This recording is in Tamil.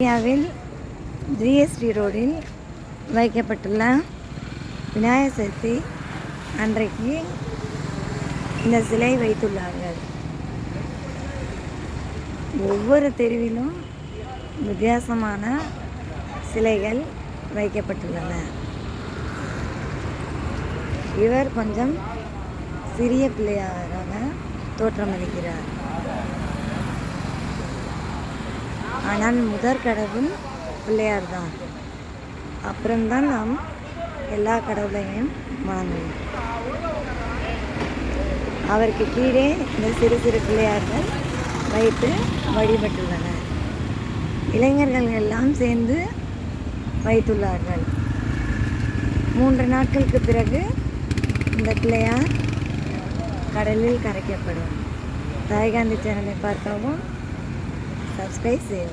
இந்தியாவில் ஜிஎஸ்டி ரோடில் வைக்கப்பட்டுள்ள விநாயகர் சதுர்த்தி அன்றைக்கு இந்த சிலை வைத்துள்ளார்கள். ஒவ்வொரு தெருவிலும் வித்தியாசமான சிலைகள் வைக்கப்பட்டுள்ளன. இவர் கொஞ்சம் சிறிய பிள்ளையாராக தோற்றமளிக்கிறார். ஆனால் முதற் கடவுள் பிள்ளையார் தான் அப்புறம்தான் நாம் எல்லா கடவுளையும் வணங்குவோம் அவருக்கு கீழே இந்த சிறு சிறு பிள்ளையார்கள் வைத்து வழிபட்டுள்ளனர். இளைஞர்கள் எல்லாம் சேர்ந்து வைத்துள்ளார்கள். மூன்று நாட்களுக்கு பிறகு இந்த பிள்ளையார் கடலில் கரைக்கப்படும். தாய்காந்தி சேனலை பார்க்கவும் Subscribe sa'yo.